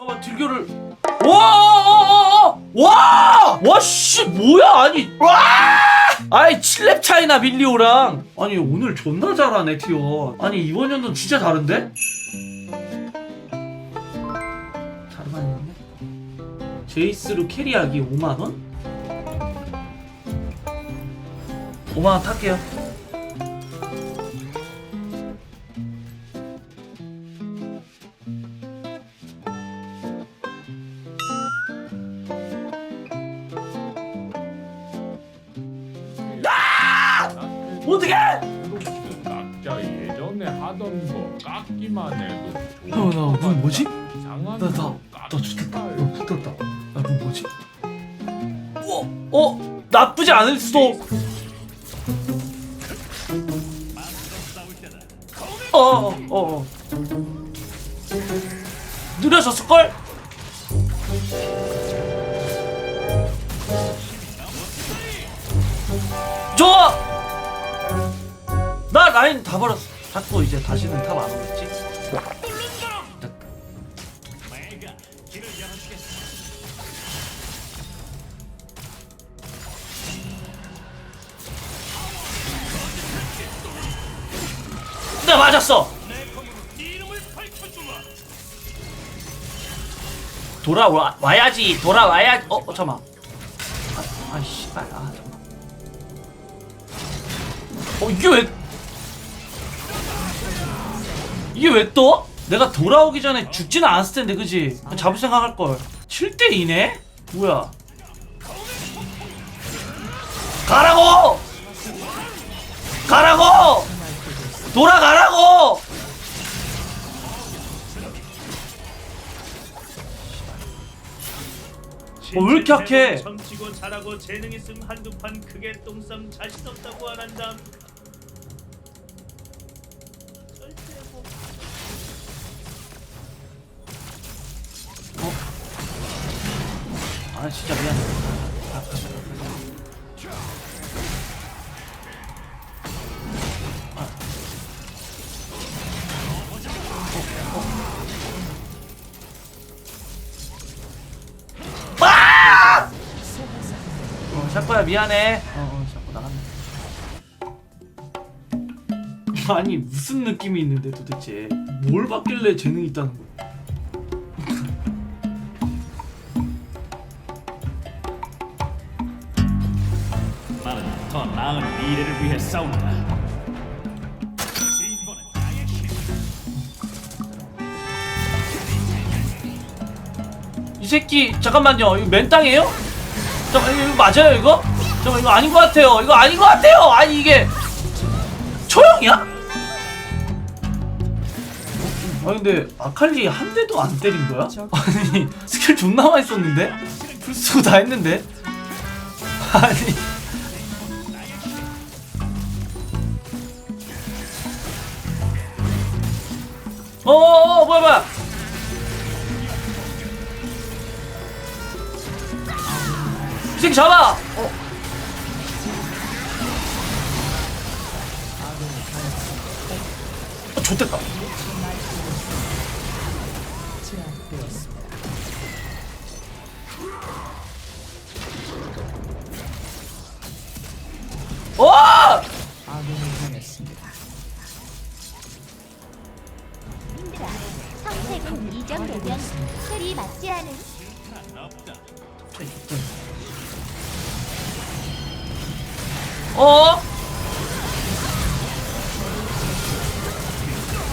잠깐만 딜교를. 와와와와씨 뭐야 아니. 와! 아이 7렙 차이나 밀리오랑. 아니 오늘 존나 잘하네 티어 아니 이번 연도는 진짜 다른데? 자르만 있네. 제이스로 캐리하기 5만원? 5만원 탈게요 어떡해! 각자 예전에 하던 거 깎기만 해도 형, 나눈 뭐지? 이상한 나, 나, 거 나 깎기 죽겠다. 나 죽겠다. 나눈 뭐지? 어, 어, 나쁘지 않을 수도. 어, 어, 어. 어. 느려졌을 걸? 좋아! 나 라인 다 버렸어. 자꾸 이제 다시는 탑 안 오겠지? 네 맞았어. 돌아와 와야지 돌아와야지. 어, 어 잠만. 아, 아 씨발 아 잠만. 어 이게 왜 이게 왜 떠? 내가 돌아오기 전에 죽지는 않았을 텐데 그지? 잡을 생각할 걸. 7대 2네? 뭐야? 가라고! 가라고! 돌아가라고! 어, 왜 이렇게 약해? 아 진짜 미안해. 아. 어, 어. 아! 어, 샤코야 미안해. 어, 어, 샤코 나갔네. 아니 무슨 느낌이 있는데 도대체 뭘 받길래 재능이 있다는 거야? 더 나은 미래를 위해 싸운다. 진보는 나의 힘. 이 새끼 잠깐만요 이거 맨땅이에요? 잠깐 이거 맞아요 이거? 잠깐 이거 아닌 것 같아요 이거 아닌 것 같아요 아니 이게 초영이야? 아 근데 아칼리 한 대도 안 때린 거야? 아니 스킬 존나 많이 썼는데? 풀 쓰고 다 했는데? 아니 어어어 뭐야 뭐야 이 새끼 잡아! 어. 어, 좋됐다. 어?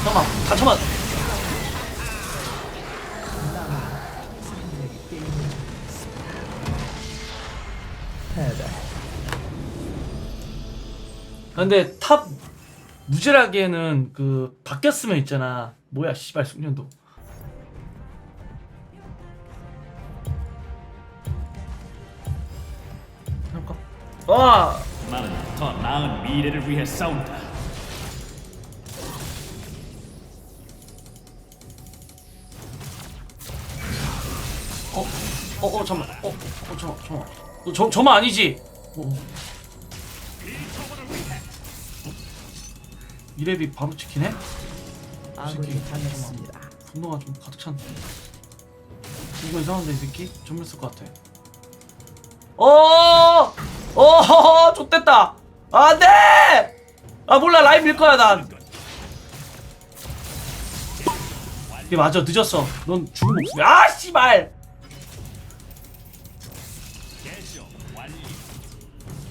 잠깐만, 다쳐만. 근데 탑 무질하기에는 그 바뀌었으면 있잖아. 뭐야, 씨발 숙련도. 해볼까? 와! 더 나은 미래를 위해 싸운다. 어, 어, 어, 잠만, 어, 어, 잠만, 잠만. 너 저, 저만 아니지? 어. 이랩이 바로 찍히네? 아군이 당했습니다. 분노가 좀 가득 찬데. 이거 이상한데 이 새끼? 전멸 쓸것 같아 어! 어! 좆됐다 안 돼! 아 몰라 라인 밀 거야 난. 이게 맞아 늦었어. 넌 죽은 목숨이야 아 씨발!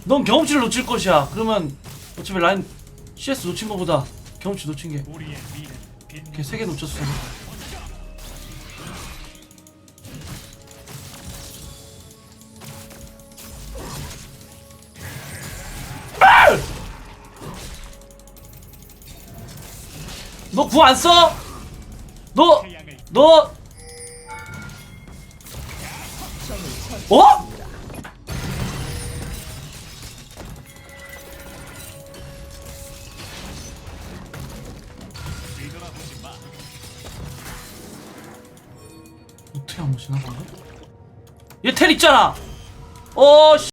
넌 경험치를 놓칠 것이야. 그러면 어차피 라인 CS 놓친 거보다 경험치 놓친 게 우리의 미래는 빛걔세개 놓쳤어 너 구 안 써? 너, 너, 어? 어떻게 안 오시나 방금? 얘텔 있잖아. 어 씨.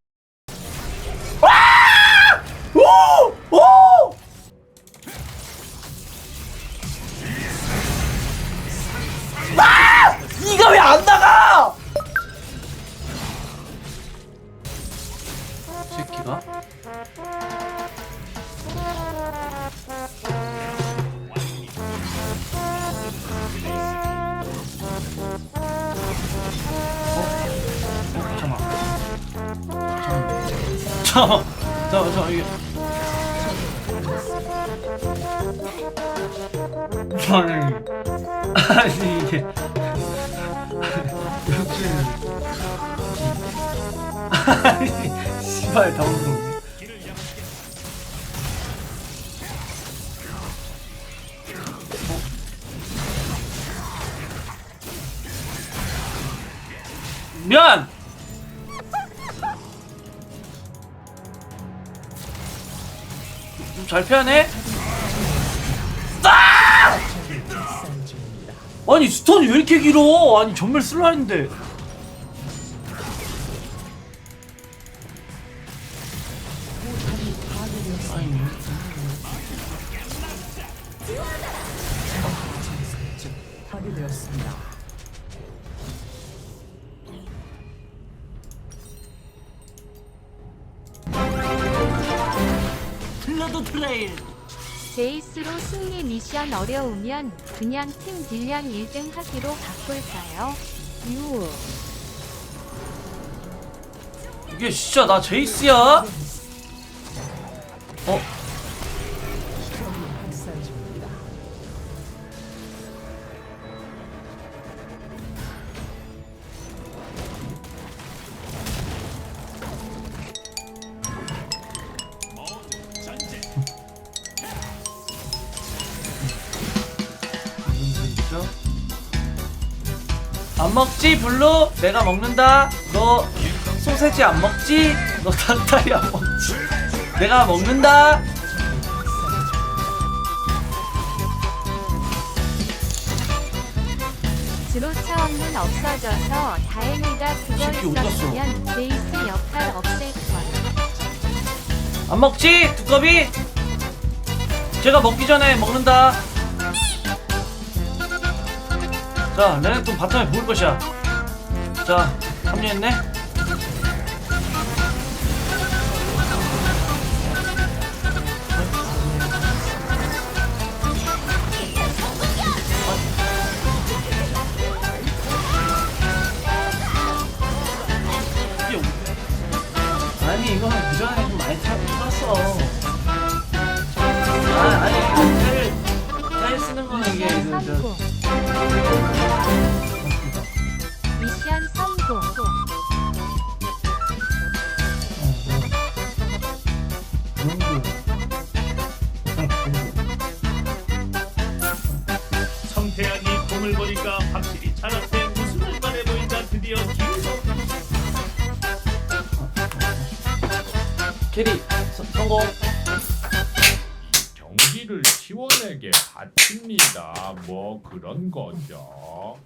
잠깐만. 잠깐만. 잠깐만, 이게. 아니, 아니, 이게. 역시는. 아니, 씨발, 당황스러워. 미 잘 피하네? 아! 아니 스톤이 왜 이렇게 길어? 아니 전멸 쓸라 했는데 플러드 트레일 제이스로 승리 미션 어려우면 그냥 팀 딜량 1등 하기로 바꿀까요? 유. 이게 진짜 나 제이스야? 어? 안 먹지 블루? 내가 먹는다. 너 소세지 안 먹지? 너 닭다리 안 먹지? 내가 먹는다. 지로 차원문 없어져서 다행이다. 그거 새끼 어디 갔어? 있었으면 제이스 역할 없앨 걸. 안 먹지? 두꺼비? 제가 먹기 전에 먹는다. 자, 레넥톤 바텀에 보일 것이야. 자, 합류했네. 경